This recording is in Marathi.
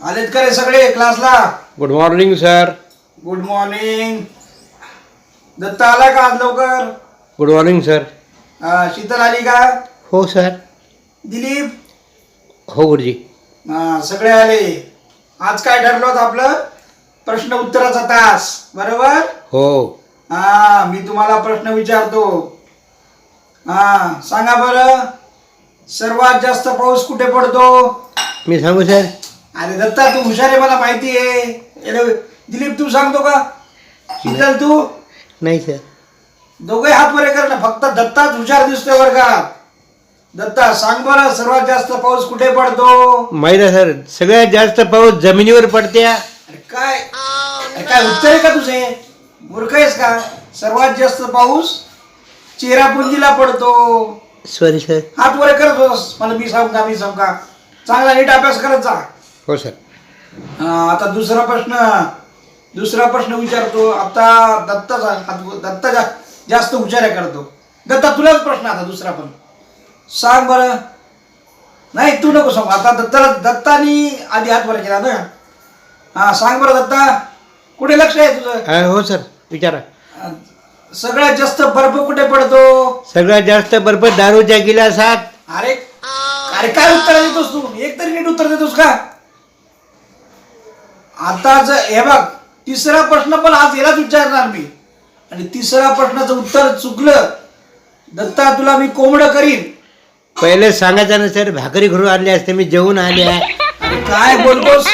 आलेत का रे सगळे क्लासला? Good morning sir good morning Datta आला का आज लवकर? गुड मॉर्निंग सर हा, शीतल आली का? हो सर दिलीप? हो गुरुजी. हा, सगळे आले. आज काय ठरलं होतं आपलं? प्रश्न उत्तराचा तास बरोबर? हो. हा मी तुम्हाला प्रश्न विचारतो. हा सांगा बरं. सर्वात जास्त पाऊस कुठे पडतो? मी सांगू सर अरे दत्ता तू हुशार आहे मला माहिती आहे. अरे, दिलीप तू सांगतो का? शीतल तू? नाही सर दोघे हात वर कर ना फक्त दत्ताच हुशार दिसतोय वर्गात. दत्ता सांग बरं सर्वात जास्त पाऊस कुठे पडतो? माहिती आहे सर सगळ्यात जास्त पाऊस जमिनीवर पडते. अरे काय? अरे काय उत्तर आहे का तुझे? मूर्ख आहेस का? सर्वात जास्त पाऊस चेरापुंजीला पडतो. सॉरी सर हात वर करत होस मला मी सांगू का मी सांगू का? चांगला नीट अभ्यास करत जा. हो सर. हा, आता दुसरा प्रश्न दुसरा प्रश्न विचारतो. आता दत्ता जा- हात- दत्ता जा- जास्त आहे करतो. दत्ता तुलाच प्रश्न आता दुसरा पण. सांग बरं. नाही तू नको सांग. आता दत्ताला दत्तानी आधी हात वर केला ना. हा सांग बरं दत्ता. कुठे लक्ष आहे तुझं? हा, हो सर. विचारा. अं, सगळ्यात जास्त बर्फ कुठे पडतो? सगळ्यात जास्त बर्फ दारूच्या गिलासात. अरे अरे काय उत्तर देतोस तू? एक तरी नीट उत्तर देतोस का? आता जर हे बघ तिसरा प्रश्न पण आज यालाच विचारणार मी. आणि तिसरा प्रश्नाचं उत्तर चुकलं दत्ता तुला मी कोंबडं करीन. पहिले सांगायचं ना सर भाकरी घरून आणली असते मी जेवून आले आहे. काय बोलतोस?